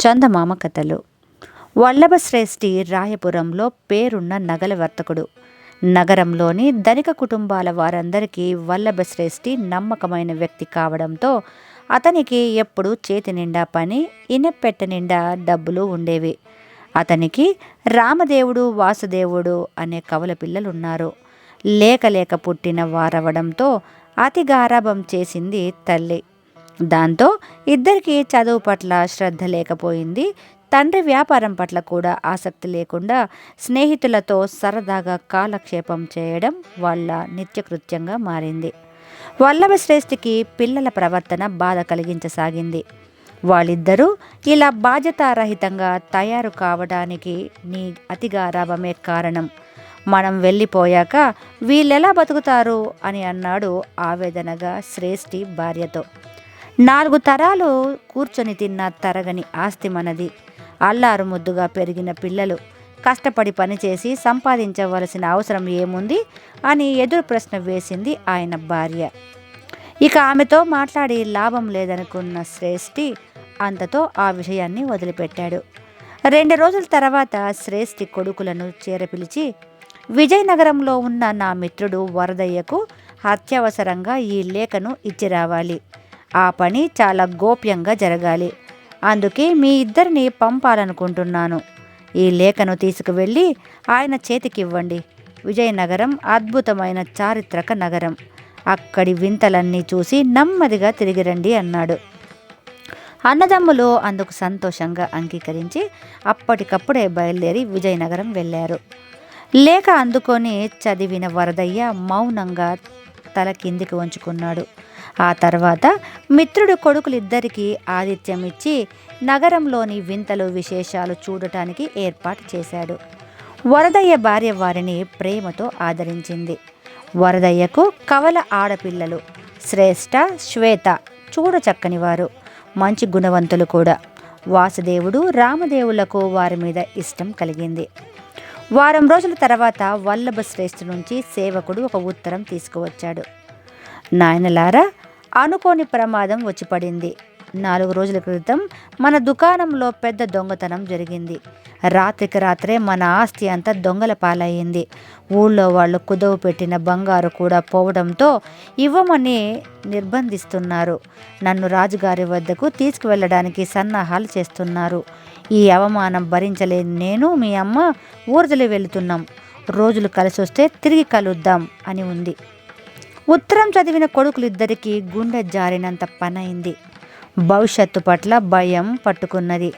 చందమామ కథలు. వల్లభ శ్రేష్ఠి రాయపురంలో పేరున్న నగల వర్తకుడు. నగరంలోని ధనిక కుటుంబాల వారందరికీ వల్లభ శ్రేష్ఠి నమ్మకమైన వ్యక్తి కావడంతో అతనికి ఎప్పుడు చేతి నిండా పని ఇనపెట్ట నిండా డబ్బులు ఉండేవి. అతనికి రామదేవుడు వాసుదేవుడు అనే కవల పిల్లలున్నారు. లేక లేక పుట్టిన వారవడంతో అతి గారాభం చేసింది తల్లి. దాంతో ఇద్దరికి చదువు పట్ల శ్రద్ధ లేకపోయింది. తండ్రి వ్యాపారం పట్ల కూడా ఆసక్తి లేకుండా స్నేహితులతో సరదాగా కాలక్షేపం చేయడం వాళ్ళ నిత్యకృత్యంగా మారింది. వల్లభ శ్రేష్ఠికి పిల్లల ప్రవర్తన బాధ కలిగించసాగింది. వాళ్ళిద్దరూ ఇలా బాధ్యతారహితంగా తయారు కావడానికి నీ అతిగారాభమే కారణం. మనం వెళ్ళిపోయాక వీళ్ళెలా బతుకుతారు అని అన్నాడు ఆవేదనగా శ్రేష్ఠి భార్యతో. నాలుగు తరాలు కూర్చొని తిన్న తరగని ఆస్తి మనది. అల్లారు ముద్దుగా పెరిగిన పిల్లలు కష్టపడి పనిచేసి సంపాదించవలసిన అవసరం ఏముంది అని ఎదురు ప్రశ్న వేసింది ఆయన భార్య. ఇక ఆమెతో మాట్లాడి లాభం లేదనుకున్న శ్రేష్ఠి అంతతో ఆ విషయాన్ని వదిలిపెట్టాడు. రెండు రోజుల తర్వాత శ్రేష్ఠి కొడుకులను చేరపిలిచి విజయనగరంలో ఉన్న నా మిత్రుడు వరదయ్యకు అత్యవసరంగా ఈ లేఖను ఇచ్చి రావాలి ఆ పని చాలా గోప్యంగా జరగాలి. అందుకే మీ ఇద్దరిని పంపాలనుకుంటున్నాను. ఈ లేఖను తీసుకువెళ్ళి ఆయన చేతికి ఇవ్వండి విజయనగరం అద్భుతమైన చారిత్రక నగరం. అక్కడి వింతలన్నీ చూసి నెమ్మదిగా తిరిగి రండి అన్నాడు. అన్నదమ్ములు అందుకు సంతోషంగా అంగీకరించి అప్పటికప్పుడే బయలుదేరి విజయనగరం వెళ్ళారు. లేఖ అందుకొని చదివిన వరదయ్య మౌనంగా తల కిందికి ఉంచుకున్నాడు ఆ తర్వాత మిత్రుడు కొడుకులిద్దరికీ ఆతిథ్యం ఇచ్చి నగరంలోని వింతలు విశేషాలు చూడటానికి ఏర్పాటు చేశాడు. వరదయ్య భార్య వారిని ప్రేమతో ఆదరించింది. వరదయ్యకు కవల ఆడపిల్లలు శ్రేష్ఠ శ్వేత చూడచక్కని వారు మంచి గుణవంతులు కూడా. వాసుదేవుడు రామదేవులకు వారి మీద ఇష్టం కలిగింది. వారం రోజుల తర్వాత వల్లభ శ్రేష్ఠ నుంచి సేవకుడు ఒక ఉత్తరం తీసుకువచ్చాడు. నాయనలారా అనుకోని ప్రమాదం వచ్చి పడింది నాలుగు రోజుల క్రితం మన దుకాణంలో పెద్ద దొంగతనం జరిగింది. రాత్రికి రాత్రే మన ఆస్తి అంతా దొంగల పాలయ్యింది. ఊళ్ళో వాళ్ళు కుదవ పెట్టిన బంగారు కూడా పోవడంతో ఇవ్వమని నిర్బంధిస్తున్నారు. నన్ను రాజుగారి వద్దకు తీసుకువెళ్ళడానికి సన్నాహాలు చేస్తున్నారు. ఈ అవమానం భరించలేని నేను మీ అమ్మ ఊర్జలి వెళుతున్నాం. రోజులు కలిసి వస్తే తిరిగి కలుద్దాం అని ఉంది. ఉత్తరం చదివిన కొడుకులిద్దరికీ గుండె జారినంత పనైంది. భవిష్యత్తు పట్ల భయం పట్టుకున్నది.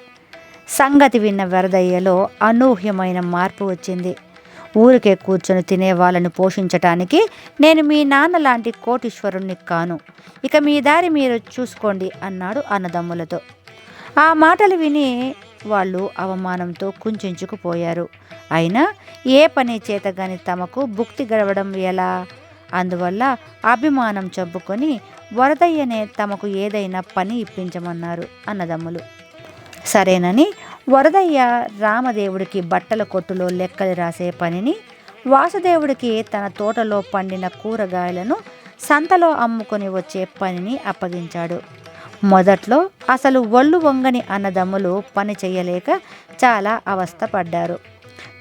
సంగతి విన్న వరదయ్యలో అనూహ్యమైన మార్పు వచ్చింది. ఊరికే కూర్చొని తినే వాళ్ళను పోషించటానికి నేను మీ నాన్న లాంటి కోటీశ్వరుణ్ణి కాను. ఇక మీ దారి మీరు చూసుకోండి అన్నాడు అన్నదమ్ములతో. ఆ మాటలు విని వాళ్ళు అవమానంతో కుంచుకుపోయారు అయినా ఏ పని చేతగాని తమకు భుక్తి గడవడం ఎలా? అందువల్ల అభిమానం చంపుకొని వరదయ్యనే తమకు ఏదైనా పని ఇప్పించమన్నారు అన్నదమ్ములు. సరేనని వరదయ్య రామదేవుడికి బట్టల కొట్టులో లెక్కలు రాసే పనిని వాసుదేవుడికి తన తోటలో పండిన కూరగాయలను సంతలో అమ్ముకొని వచ్చే పనిని అప్పగించాడు. మొదట్లో అసలు ఒళ్ళు వంగని అన్నదమ్ములు పని చేయలేక చాలా అవస్థపడ్డారు.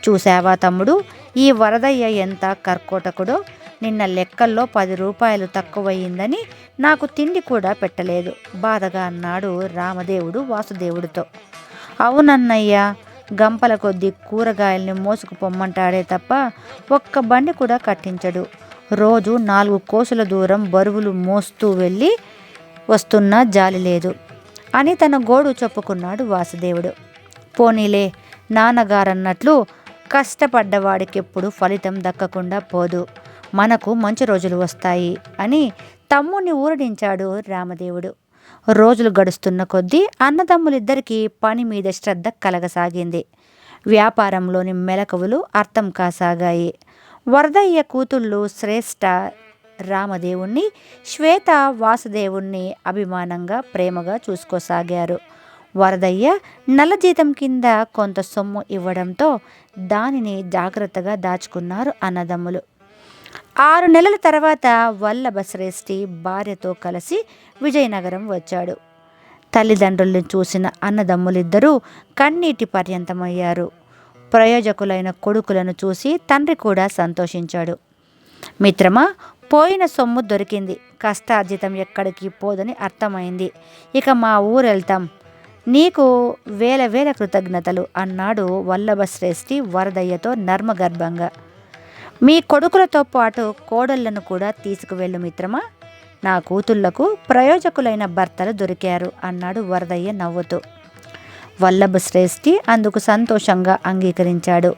చూసావా తమ్ముడు ఈ వరదయ్య ఎంత కర్కోటకుడో నిన్న లెక్కల్లో పది రూపాయలు తక్కువయిందని నాకు తిండి కూడా పెట్టలేదు బాధగా అన్నాడు రామదేవుడు వాసుదేవుడితో. అవునన్నయ్య గంపల కొద్దీ కూరగాయల్ని మోసుకుపోమ్మంటాడే తప్ప ఒక్క బండి కూడా కట్టించడు. రోజు నాలుగు కోసుల దూరం బరువులు మోస్తూ వెళ్ళి వస్తున్నా జాలి లేదు అని తన గోడు చెప్పుకున్నాడు వాసుదేవుడు. పోనీలే నాన్నగారన్నట్లు కష్టపడ్డవాడికెప్పుడు ఫలితం దక్కకుండా పోదు. మనకు మంచి రోజులు వస్తాయి అని తమ్ముడిని ఊరడించాడు రామదేవుడు. రోజులు గడుస్తున్న కొద్దీ అన్నదమ్ములిద్దరికీ పని మీద శ్రద్ధ కలగసాగింది. వ్యాపారంలోని మెలకువలు అర్థం కాసాగాయి. వరదయ్య కూతుళ్ళు శ్రేష్ఠ రామదేవుణ్ణి శ్వేత వాసుదేవుణ్ణి అభిమానంగా ప్రేమగా చూసుకోసాగారు. వరదయ్య నల్ల జీతం కింద కొంత సొమ్ము ఇవ్వడంతో దానిని జాగ్రత్తగా దాచుకున్నారు అన్నదమ్ములు. ఆరు నెలల తర్వాత వల్లభ శ్రేష్ఠి భార్యతో కలిసి విజయనగరం వచ్చాడు. తల్లిదండ్రుల్ని చూసిన అన్నదమ్ములిద్దరూ కన్నీటి పర్యంతమయ్యారు. ప్రయోజకులైన కొడుకులను చూసి తండ్రి కూడా సంతోషించాడు. మిత్రమా పోయిన సొమ్ము దొరికింది. కష్టార్జితం ఎక్కడికి పోదని అర్థమైంది. ఇక మా ఊరు వెళ్తాం నీకు వేల వేల కృతజ్ఞతలు అన్నాడు వల్లభశ్రేష్ఠి వరదయ్యతో నర్మగర్భంగా. మీ కొడుకులతో పాటు కోడళ్ళను కూడా తీసుకువెళ్ళు మిత్రమా. నా కూతుళ్ళకు ప్రయోజకులైన భర్తలు దొరికారు అన్నాడు వరదయ్య నవ్వుతూ. వల్లభ శ్రేష్ఠి అందుకు సంతోషంగా అంగీకరించాడు.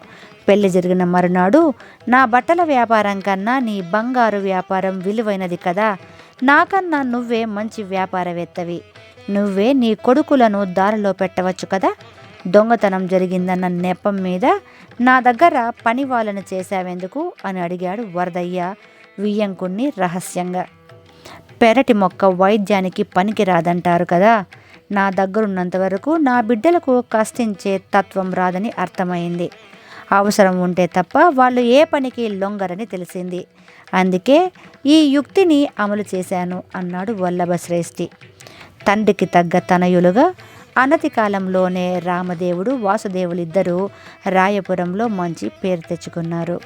పెళ్ళి జరిగిన మరునాడు నా బట్టల వ్యాపారం కన్నా నీ బంగారు వ్యాపారం విలువైనది కదా. నాకన్నా నువ్వే మంచి వ్యాపారవేత్తవి. నువ్వే నీ కొడుకులను దారిలో పెట్టవచ్చు కదా. దొంగతనం జరిగిందన్న నెపం మీద నా దగ్గర పని వాళ్ళను చేశావెందుకు? అని అడిగాడు వరదయ్య వియ్యంకుణ్ణి రహస్యంగా. పెరటి మొక్క వైద్యానికి పనికి రాదంటారు కదా. నా దగ్గరున్నంత వరకు నా బిడ్డలకు కష్టించే తత్వం రాదని అర్థమైంది. అవసరం ఉంటే తప్ప వాళ్ళు ఏ పనికి లొంగరని తెలిసింది. అందుకే ఈ యుక్తిని అమలు చేశాను అన్నాడు వల్లభశ్రేష్ఠి. తండ్రికి తగ్గ తనయులుగా అనతి కాలంలోనే రామదేవుడు వాసుదేవులిద్దరూ రాయపురంలో మంచి పేరు తెచ్చుకున్నారు.